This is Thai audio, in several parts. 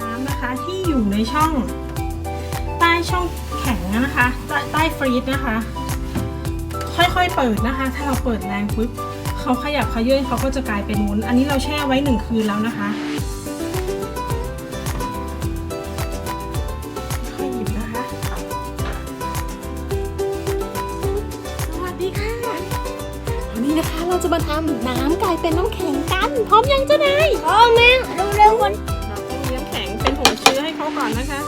น้ำนะคะที่อยู่ในช่อง ใต้ช่องแข็งนะคะ ใต้ใต้ฟรีซนะคะ ค่อยๆเปิดนะคะ ถ้าเราเปิดแรงปุ๊บเขาขยับเขาเยื่อเขาก็จะกลายเป็นวุ้น อันนี้เราแช่ไว้หนึ่งคืนแล้วนะคะนี่นะคะเราจะมาทำน้ำกลายเป็นน้ำแข็งกัน พร้อมยังเจ้านายพร้อมแม่เร็วๆคน เชื้อให้เขาก่อนนะคะ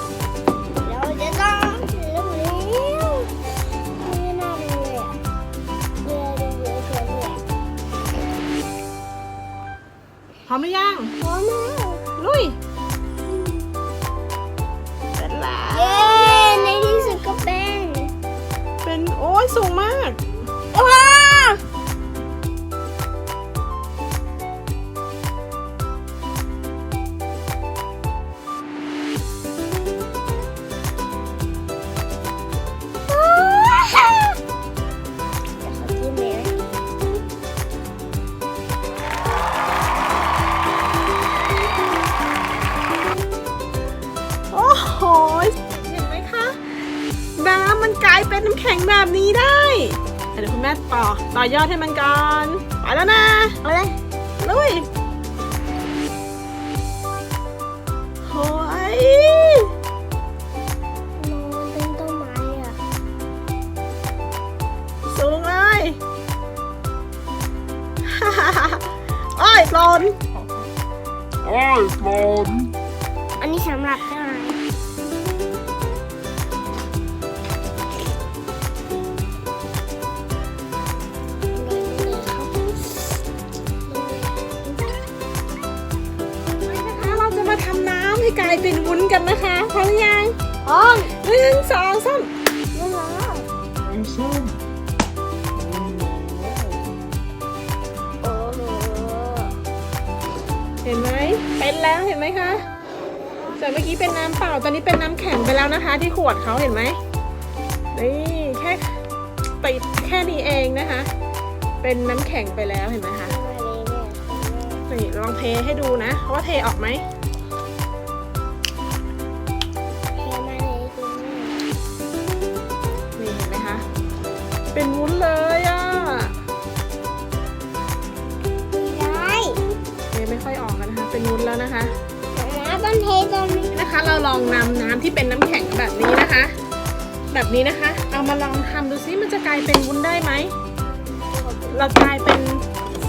เราจะต้องร็วๆไม่น่าเลยอะเรือเรือเรือเรือเรือพร้อมหรือยังพร้อมแล้วลุย เป็นน้ำแข็งแบบนี้ได้เดี๋ยวคุณแม่ต่อต่อยอดให้มันก่อนไปแล้วนะเอาเลยลุยโอ้ยนอนเป็นต้นไม้อะสูงเลยโอ้ยหล่นโอ้ยหลนอันนี้สำหรับต้นไม้ กลายเป็นวุ้นกันนะคะพร้อมหรือยังพร้อมหนึ่งสองสามไม่ร้อนไอ้ส้มโอ้โหเห็นไหมเป็นแล้วเห็นไหมคะจากเมื่อกี้เป็นน้ำเปล่าตอนนี้เป็นน้ำแข็งไปแล้วนะคะ ที่ขวดเขาเห็นไหมนี่แค่ติดแค่นี้เองนะคะ เป็นน้ำแข็งไปแล้วเห็นไหมคะนี่ลองเทให้ดูนะว่าเทออกไหม แล้วนะคะนี่นะคะ เราลองนำน้ำที่เป็นน้ำแข็งแบบนี้นะคะ แบบนี้นะคะ เอามาลองทำดูซิมันจะกลายเป็นวุ้นได้ไหมเรากลายเป็น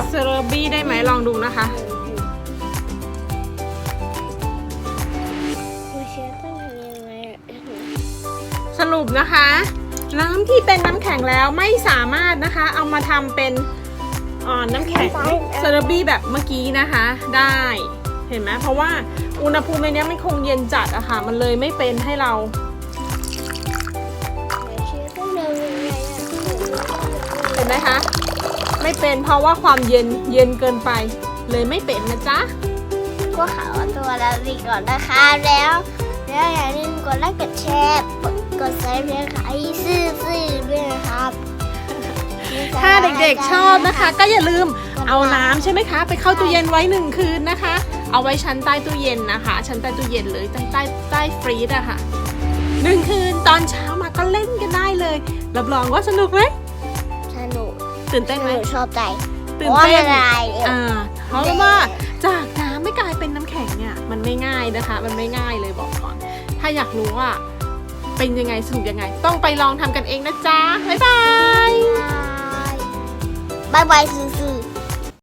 เซอร์บี้ได้ไหมลองดูนะคะสรุปนะคะ น้ำที่เป็นน้ำแข็งแล้วไม่สามารถนะคะ เอามาทำเป็นอ่าน้ำแข็งเซอร์บี้แบบเมื่อกี้นะคะ ได้ เห็นไหมเพราะว่าอุณหภูมิในเนี้ยมันคงเย็นจัดอะค่ะ มันเลยไม่เป็นให้เรา เห็นไหมคะ ไม่เป็นเพราะว่าความเย็นเย็นเกินไป เลยไม่เป็นนะจ๊ะก็ขอตัวลาไปก่อนนะคะแล้ว แล้วอย่าลืมกดไลค์กดแชร์กดไซค์เพื่อนค่ะไอ้ซื่อซื่อด้วยนะครับถ้าเด็กๆชอบนะคะ ก็อย่าลืมเอาน้ำใช่ไหมคะ ไปเข้าตู้เย็นไว้หนึ่งคืนนะคะ เอาไว้ชั้นใต้ตู้เย็นนะคะ ชั้นใต้ตู้เย็นเลยใต้ใต้ใต้ฟรีซอะค่ะหนึ่งคืนตอนเช้ามาก็เล่นกันได้เลยรับรองว่าสนุกไหมสนุกตื่นเต้นหไหมนูชอบใจตื่นเต้นพราะว่าละลายเร็วอ่าเพราะว่าจากน้ำไม่กลายเป็นน้ำแข็งเนี่ยมันไม่ง่ายนะคะ มันไม่ง่ายเลยบอกก่อน ถ้าอยากรู้ว่าเป็นยังไงสนุกยังไง ต้องไปลองทำกันเองนะจ๊ะบ๊ายบายบายบายซื่อๆ